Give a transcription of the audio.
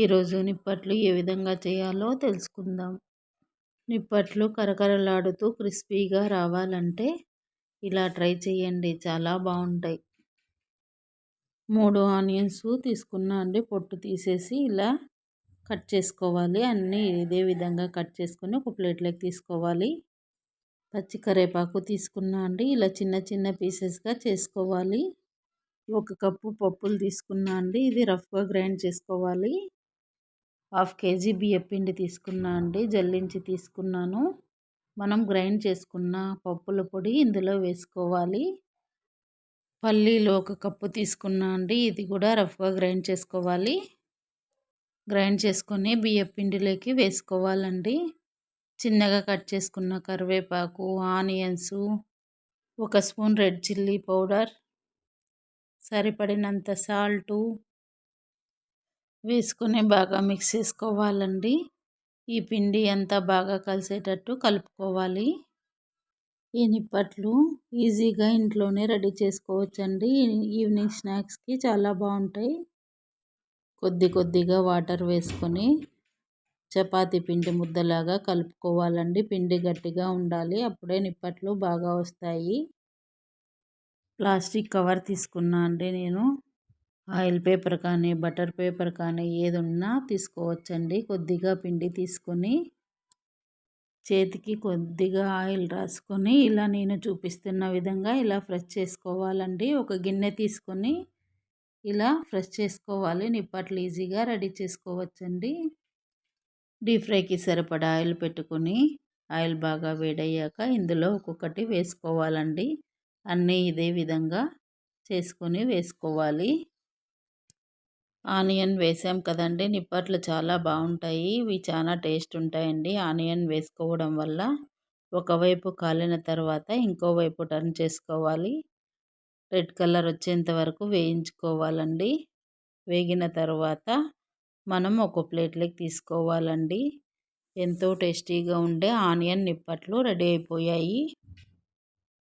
ఈరోజు నిప్పట్లు ఏ విధంగా చేయాలో తెలుసుకుందాం. నిప్పట్లు కరకరలాడుతూ క్రిస్పీగా రావాలంటే ఇలా ట్రై చేయండి చాలా బాగుంటాయి మూడు ఆనియన్స్ తీసుకున్నా అండి పొట్టు తీసేసి ఇలా కట్ చేసుకోవాలి. అన్నీ ఇదే విధంగా కట్ చేసుకొని ఒక ప్లేట్లోకి తీసుకోవాలి. పచ్చి కరేపాకు తీసుకున్నా అండి ఇలా చిన్న చిన్న పీసెస్గా చేసుకోవాలి. ఒక కప్పు పప్పులు తీసుకున్నా అండి ఇది రఫ్గా గ్రైండ్ చేసుకోవాలి. హాఫ్ కేజీ బియ్యపిండి తీసుకున్నా అండి జల్లించి తీసుకున్నాను. మనం గ్రైండ్ చేసుకున్న పప్పుల పొడి ఇందులో వేసుకోవాలి. పల్లీలో ఒక కప్పు తీసుకున్నా అండి ఇది కూడా రఫ్గా గ్రైండ్ చేసుకోవాలి. గ్రైండ్ చేసుకొని బియ్యపిండిలోకి వేసుకోవాలండి. చిన్నగా కట్ చేసుకున్న కరివేపాకు ఆనియన్స్ ఒక స్పూన్ రెడ్ చిల్లీ పౌడర్ సరిపడినంత సాల్టు వేసుకుని బాగా మిక్స్ చేసుకోవాలండి. ఈ పిండి అంతా బాగా కలిసేటట్టు కలుపుకోవాలి. ఈ నిప్పట్లు ఈజీగా ఇంట్లోనే రెడీ చేసుకోవచ్చండి. ఈవినింగ్ స్నాక్స్కి చాలా బాగుంటాయి. కొద్ది కొద్దిగా వాటర్ వేసుకొని చపాతి పిండి ముద్దలాగా కలుపుకోవాలండి. పిండి గట్టిగా ఉండాలి. అప్పుడే నిప్పట్లు బాగా వస్తాయి. ప్లాస్టిక్ కవర్ తీసుకున్నా అండి నేను. ఆయిల్ పేపర్ కానీ బటర్ పేపర్ కానీ ఏది ఉన్నా తీసుకోవచ్చండి. కొద్దిగా పిండి తీసుకొని చేతికి కొద్దిగా ఆయిల్ రాసుకొని ఇలా నేను చూపిస్తున్న విధంగా ఇలా ఫ్రెష్ చేసుకోవాలండి. ఒక గిన్నె తీసుకొని ఇలా ఫ్రెష్ చేసుకోవాలి. నిప్పట్లు ఈజీగా రెడీ చేసుకోవచ్చండి. డీప్ ఫ్రైకి సరిపడా ఆయిల్ పెట్టుకొని ఆయిల్ బాగా వేడయ్యాక ఇందులో ఒక్కొక్కటి వేసుకోవాలండి. అన్నీ ఇదే విధంగా చేసుకొని వేసుకోవాలి. ఆనియన్ వేసాం కదండి. నిప్పట్లు చాలా బాగుంటాయి. ఇవి చాలా టేస్ట్ ఉంటాయండి. ఆనియన్ వేసుకోవడం వల్ల ఒకవైపు కాలిన తర్వాత ఇంకోవైపు టర్న్ చేసుకోవాలి. రెడ్ కలర్ వచ్చేంత వరకు వేయించుకోవాలండి. వేగిన తర్వాత మనం ఒక ప్లేట్లోకి తీసుకోవాలండి. ఎంతో టేస్టీగా ఉండే ఆనియన్ నిప్పట్లు రెడీ అయిపోయాయి.